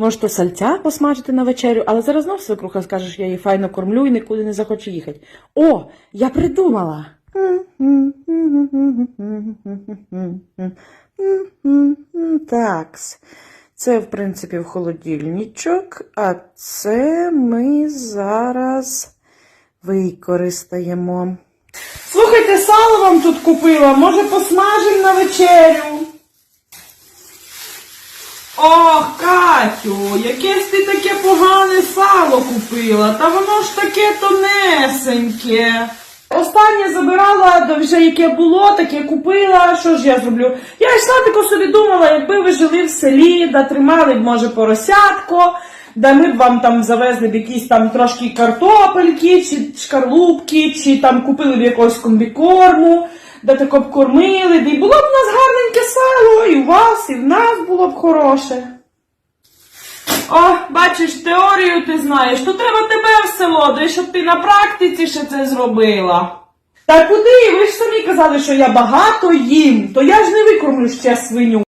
Може, то сальця посмажити на вечерю, але зараз знов свекруха скаже, що я її файно кормлю і нікуди не захоче їхати. О, я придумала. Такс. Це, в принципі, в холодильничок, а це ми зараз використаємо. Слухайте, сало вам тут купила, може посмажемо на вечерю. Катю, якесь ти таке погане сало купила, та воно ж таке тонесеньке. Останнє забирала, вже яке було, таке купила. Що ж я зроблю? Я йшла тако собі думала, якби ви жили в селі, да тримали б, може, поросятко, да ми б вам там завезли б якісь там трошки картопельки, чи шкарлупки, чи там купили б якогось комбікорму, да тако б кормили, і було б у нас гарненьке сало, і у вас, і в нас було б хороше. О, бачиш, теорію ти знаєш, то треба тебе в село, де щоб ти на практиці ще це зробила. Та куди? Ви ж самі казали, що я багато їм, то я ж не викормлю ще свиню.